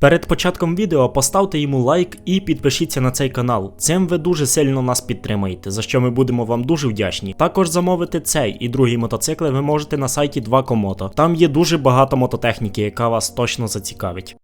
Перед початком відео поставте йому лайк і підпишіться на цей канал. Цим ви дуже сильно нас підтримаєте, за що ми будемо вам дуже вдячні. Також замовити цей і другий мотоцикли ви можете на сайті 2Комото. Там є дуже багато мототехніки, яка вас точно зацікавить.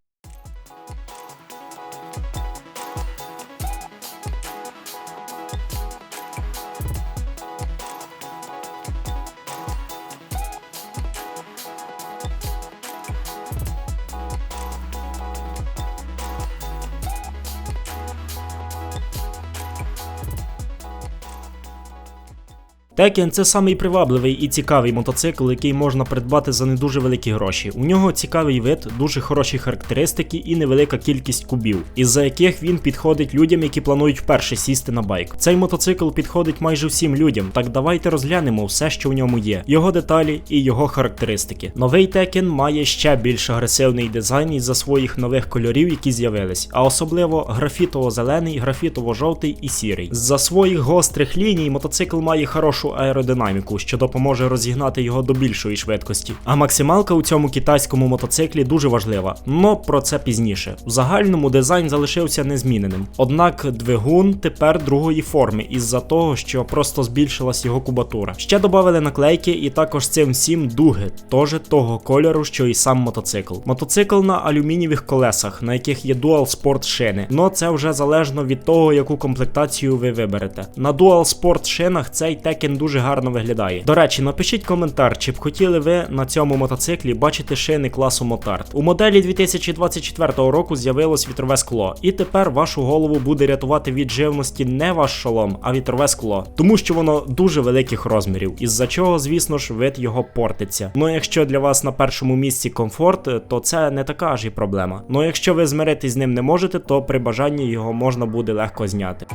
Текен це самий привабливий і цікавий мотоцикл, який можна придбати за не дуже великі гроші. У нього цікавий вид, дуже хороші характеристики і невелика кількість кубів, із-за яких він підходить людям, які планують вперше сісти на байк. Цей мотоцикл підходить майже всім людям, так давайте розглянемо все, що в ньому є, його деталі і його характеристики. Новий Текен має ще більш агресивний дизайн із-за своїх нових кольорів, які з'явились, а особливо графітово-зелений, графітово-жовтий і сірий. З-за своїх гострих ліній мотоцикл має хорошу аеродинаміку, що допоможе розігнати його до більшої швидкості. А максималка у цьому китайському мотоциклі дуже важлива, но про це пізніше. В загальному дизайн залишився незміненим. Однак двигун тепер другої форми, із-за того, що просто збільшилась його кубатура. Ще додали наклейки і також цим всім дуги, теж того кольору, що і сам мотоцикл. Мотоцикл на алюмінієвих колесах, на яких є Dual Sport шини, но це вже залежно від того, яку комплектацію ви виберете. На Dual Sport шинах цей Tekken дуже гарно виглядає. До речі, напишіть коментар, чи б хотіли ви на цьому мотоциклі бачити шини класу Мотард. У моделі 2024 року з'явилось вітрове скло, і тепер вашу голову буде рятувати від живності не ваш шолом, а вітрове скло, тому що воно дуже великих розмірів, із-за чого, звісно ж, вид його портиться. Ну якщо для вас на першому місці комфорт, то це не така аж і проблема. Ну якщо ви змиритись з ним не можете, то при бажанні його можна буде легко зняти.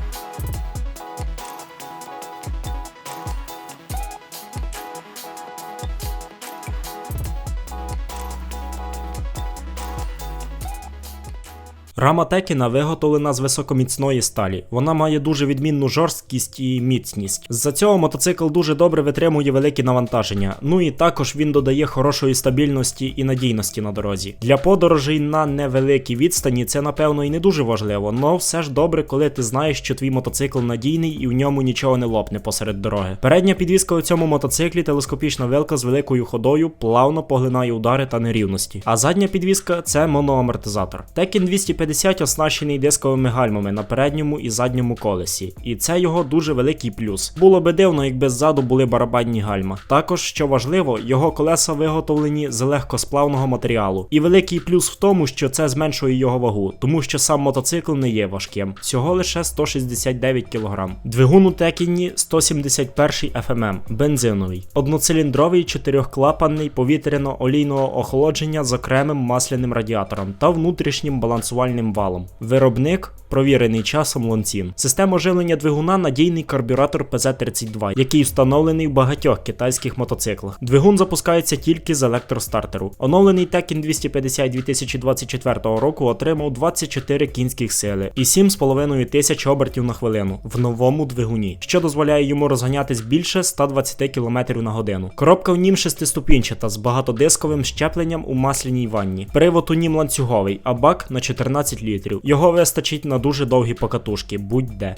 Рама Текіна виготовлена з високоміцної сталі. Вона має дуже відмінну жорсткість і міцність. З-за цього мотоцикл дуже добре витримує великі навантаження. Ну і також він додає хорошої стабільності і надійності на дорозі. Для подорожей на невеликій відстані це напевно і не дуже важливо, але все ж добре, коли ти знаєш, що твій мотоцикл надійний і в ньому нічого не лопне посеред дороги. Передня підвізка у цьому мотоциклі телескопічна вилка з великою ходою плавно поглинає удари та нерівності. А задня підвізка це моноамортизатор. Tekken 250 оснащений дисковими гальмами на передньому і задньому колесі, і це його дуже великий плюс. Було би дивно, якби ззаду були барабанні гальма. Також, що важливо, його колеса виготовлені з легкосплавного матеріалу. І великий плюс в тому, що це зменшує його вагу, тому що сам мотоцикл не є важким, всього лише 169 кг. Двигун у Текіні 171 FMM, бензиновий, одноциліндровий чотирьохклапанний повітряно-олійного охолодження з окремим масляним радіатором та внутрішнім балансувальним валом. Виробник провірений часом Лонцін. Система живлення двигуна надійний карбюратор PZ32, який встановлений в багатьох китайських мотоциклах. Двигун запускається тільки з електростартеру. Оновлений Tekken 250 2024 року отримав 24 кінських сили і 7,5 тисяч обертів на хвилину в новому двигуні, що дозволяє йому розганятись більше 120 км на годину. Коробка в нім шестиступінчата з багатодисковим щепленням у масляній ванні. Привод у нім ланцюговий, а бак на 14 літрів. Його вистачить на дуже довгі покатушки, будь-де.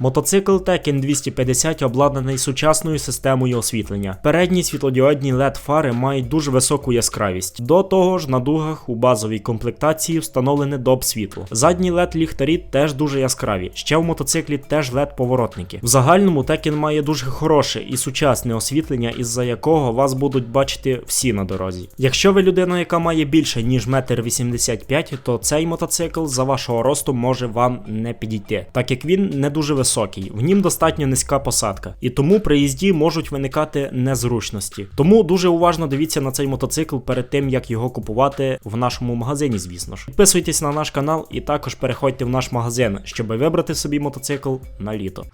Мотоцикл Tekken 250 обладнаний сучасною системою освітлення. Передні світлодіодні LED фари мають дуже високу яскравість. До того ж, на дугах у базовій комплектації встановлене доп світло. Задні LED ліхтарі теж дуже яскраві. Ще в мотоциклі теж LED поворотники. В загальному Tekken має дуже хороше і сучасне освітлення, із-за якого вас будуть бачити всі на дорозі. Якщо ви людина, яка має більше ніж 1,85 м, то цей мотоцикл за вашого росту може вам не підійти, так як він не дуже високий високий, в нім достатньо низька посадка, і тому при їзді можуть виникати незручності. Тому дуже уважно дивіться на цей мотоцикл перед тим, як його купувати в нашому магазині, звісно ж. Підписуйтесь на наш канал і також переходьте в наш магазин, щоб вибрати собі мотоцикл на літо.